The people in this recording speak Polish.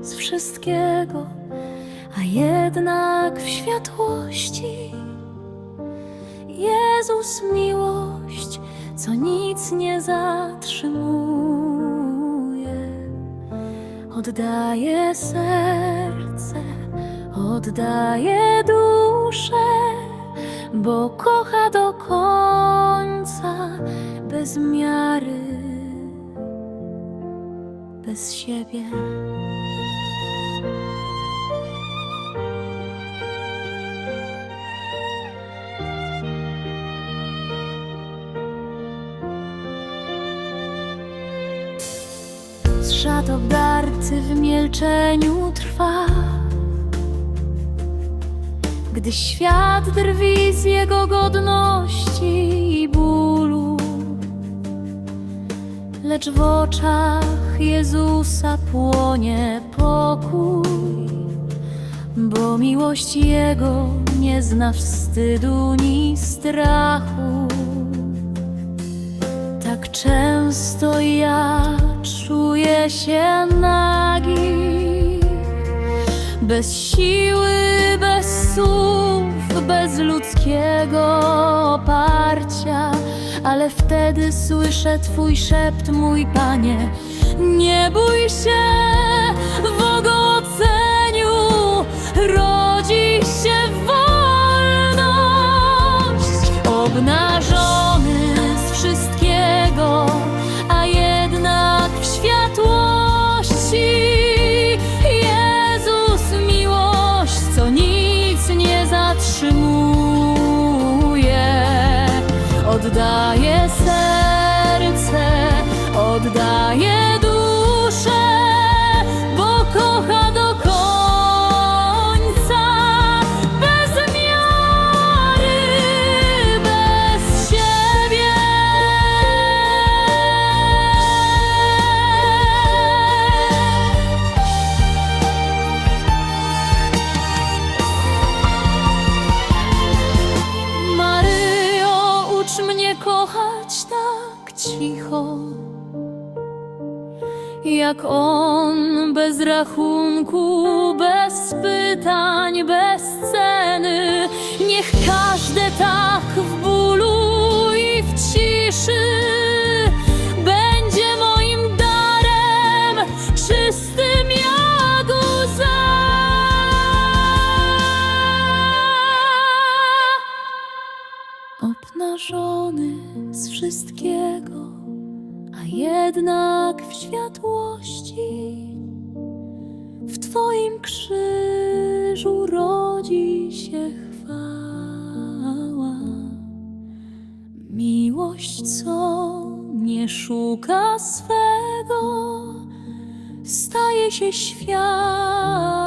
z wszystkiego, a jednak w światłości Jezus miłość, co nic nie zatrzymuje. Oddaje serce, oddaje duszę, bo kocha do końca bez miary, siebie. Z szat obdarty w milczeniu trwa Gdy świat drwi z jego godności Lecz w oczach Jezusa płonie pokój Bo miłość Jego nie zna wstydu ni strachu. Tak często ja czuję się nagi, bez siły, bez słów, bez ludzkiego oparcia, ale wtedy słyszę Twój szept, mój Panie. Nie bój się w ogołoceniu, oddaje serce, oddaje duszę, kochać tak cicho, jak on bez rachunku, bez pytań, bez ceny. Niech każde tak w bólu i w ciszy będzie moim darem, czystym jak łza. obnażony z wszystkiego, a jednak w światłości. W Twoim krzyżu rodzi się chwała. Miłość, co nie szuka swego, staje się zbawi.